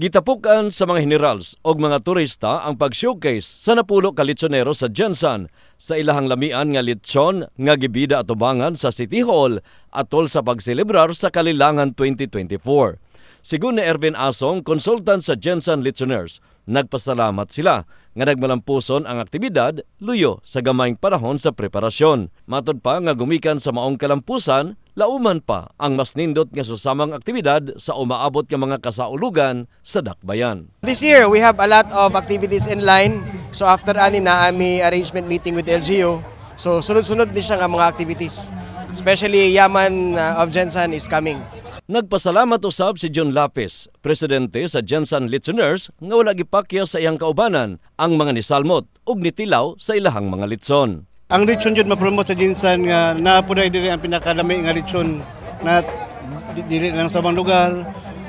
Gitapukan sa mga generals o mga turista ang pag-showcase sa napulo ka litsonero sa Jensen sa ilahang lamian nga litson nga gibida atubangan sa City Hall atol sa pagselebrar sa Kalilangan 2024. Sigun ni Ervin Asong, consultant sa Jensen Listeners, nagpasalamat sila nga nagmalampuson ang aktibidad luyo sa gamayng panahon sa preparasyon. Matod pa nga gumikan sa maong kalampusan, lauman pa ang mas nindot nga susamang aktibidad sa umaabot nga mga kasaulugan sa Dakbayan. This year, we have a lot of activities in line. So after ani na may arrangement meeting with LGU. So sunod-sunod din siya nga mga activities. Especially Yaman uh, of Jensen is coming. Nagpasalamat usab si John Lapis, presidente sa Jensen Listeners, nga wala gipakya sa iyang kaubanan ang mga nisalmot ug nitilaw sa ilahang mga litson. Ang lechon jud ma-promote sa Jinsan nga naapuday diri ang pinakalami nga lechon na di- dili lang sa bang lugar.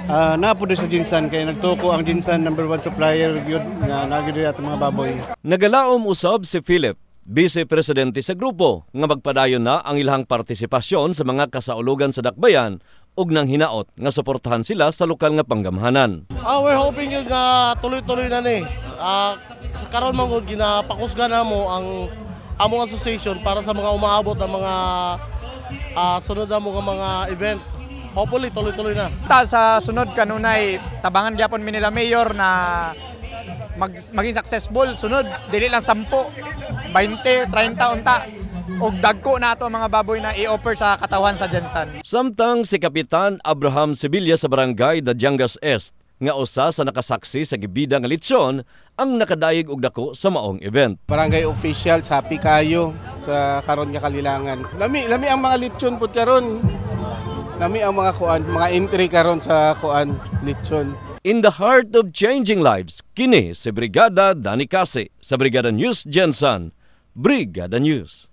Uh, naapuday sa Jinsan kay nagtuko ang Jinsan number one supplier gyud nga nagid diri atong mga baboy. Nagalaom usab si Philip, Vice Presidente sa grupo, nga magpadayon na ang ilahang partisipasyon sa mga kasaulugan sa Dakbayan ug nang hinaot nga suportahan sila sa lokal nga panggamhanan. Ah, we're hoping nga tuloy-tuloy na ni. Ah, sa karon man gud ginapakusgan na mo ang among association para sa mga umaabot ang mga ah, sunod na mo nga mga event. Hopefully tuloy-tuloy na. Ta sa sunod kanunay tabangan gyapon mi nila mayor na mag, maging successful sunod dili lang 10 20 30 unta og dagko na ato mga baboy na i-offer sa katawan sa Jensen. Samtang si Kapitan Abraham Sevilla sa barangay Dadyangas Est nga usa sa nakasaksi sa gibida nga litson ang nakadayeg og dako sa maong event. barangay officials happy kayo sa karon nga kalilangan. Lami lami ang mga lechon pud karon. Lami ang mga kuan, mga entry karon sa kuan lechon. In the heart of changing lives, kini si Brigada Dani Case sa Brigada News Jensen. Brigada News.